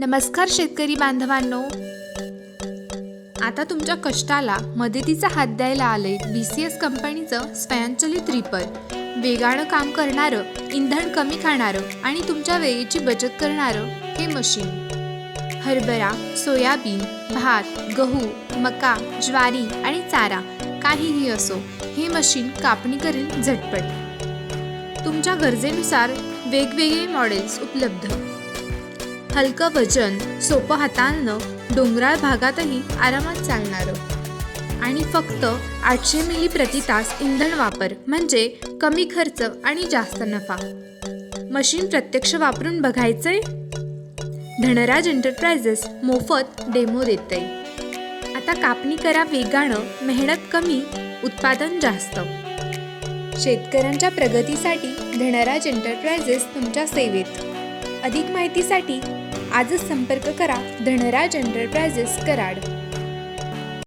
नमस्कार शेतकरी बांधवांनो. आता तुमच्या कष्टाला मदतीचा हात द्यायला आले बी सी एस कंपनीचं स्वयंचलित रिपर वेगानं काम करणारं इंधन कमी खाणारं आणि तुमच्या वेळेची बचत करणारं हे मशीन हरभरा सोयाबीन भात गहू मका ज्वारी आणि चारा काहीही असो हे मशीन कापणी करेल झटपट. तुमच्या गरजेनुसार वेगवेगळे मॉडेल्स उपलब्ध. हलकं वजन सोपं हाताळणं डोंगराळ भागातही आरामात चालणारं. आणि फक्त आठशे मिली प्रति तास इंधन वापर म्हणजे कमी खर्च आणि जास्त नफा. मशीन प्रत्यक्ष वापरून बघायचंय? धनराज एंटरप्राइजेस मोफत डेमो देते आता कापणी करा वेगानं मेहनत कमी उत्पादन जास्त. शेतकऱ्यांच्या प्रगतीसाठी धनराज एंटरप्राइजेस तुमच्या सेवेत. अधिक माहितीसाठी आजच संपर्क करा. धनराज एंटरप्राइजेस कराड.